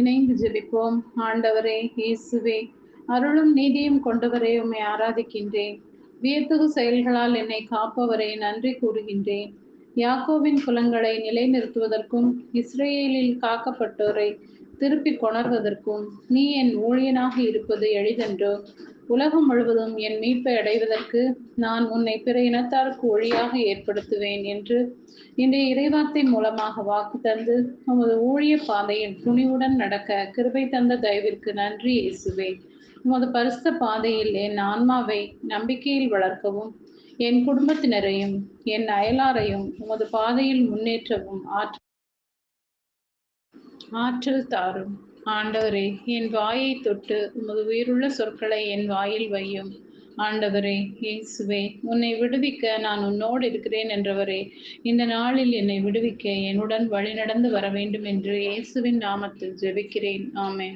இணைந்து ஜெபிப்போம். ஆண்டவரே இயேசுவே அருளும் நீதியும் கொண்டவரே உம்மை ஆராதிக்கின்றேன். வியத்தகு செயல்களால் என்னை காப்பவரே நன்றி கூறுகின்றேன். யாக்கோவின் குலங்களை நிலைநிறுத்துவதற்கும் இஸ்ரேலில் காக்கப்பட்டோரை திருப்பி கொணர்வதற்கும் நீ என் ஊழியனாக இருப்பது எளிதென்றோ? உலகம் முழுவதும் என் மீட்பை அடைவதற்கு நான் உன்னை பிற இனத்தாருக்கு ஒழியாக ஏற்படுத்துவேன் என்று இன்றைய இறைவார்த்தை மூலமாக வாக்கு தந்து உமது ஊழிய பாதையில் துணிவுடன் நடக்க கிருபை தந்த தயவிற்கு நன்றி இயேசுவே. உமது பரிசுத்த பாதையில் என் ஆன்மாவை நம்பிக்கையில் வளர்க்கவும் என் குடும்பத்தினரையும் என் அயலாரையும் உமது பாதையில் முன்னேற்றவும் ஆற்றல் ஆற்றல் தாரும். ஆண்டவரே என் வாயை தொட்டு உமது உயிருள்ள சொற்களை என் வாயில் வையும். ஆண்டவரே இயேசுவே உன்னை விடுவிக்க நான் உன்னோடு இருக்கிறேன் என்றவரே இந்த நாளில் என்னை விடுவிக்க என்னுடன் வழிநடந்து வர வேண்டும் என்று இயேசுவின் நாமத்தில் ஜெபிக்கிறேன். ஆமே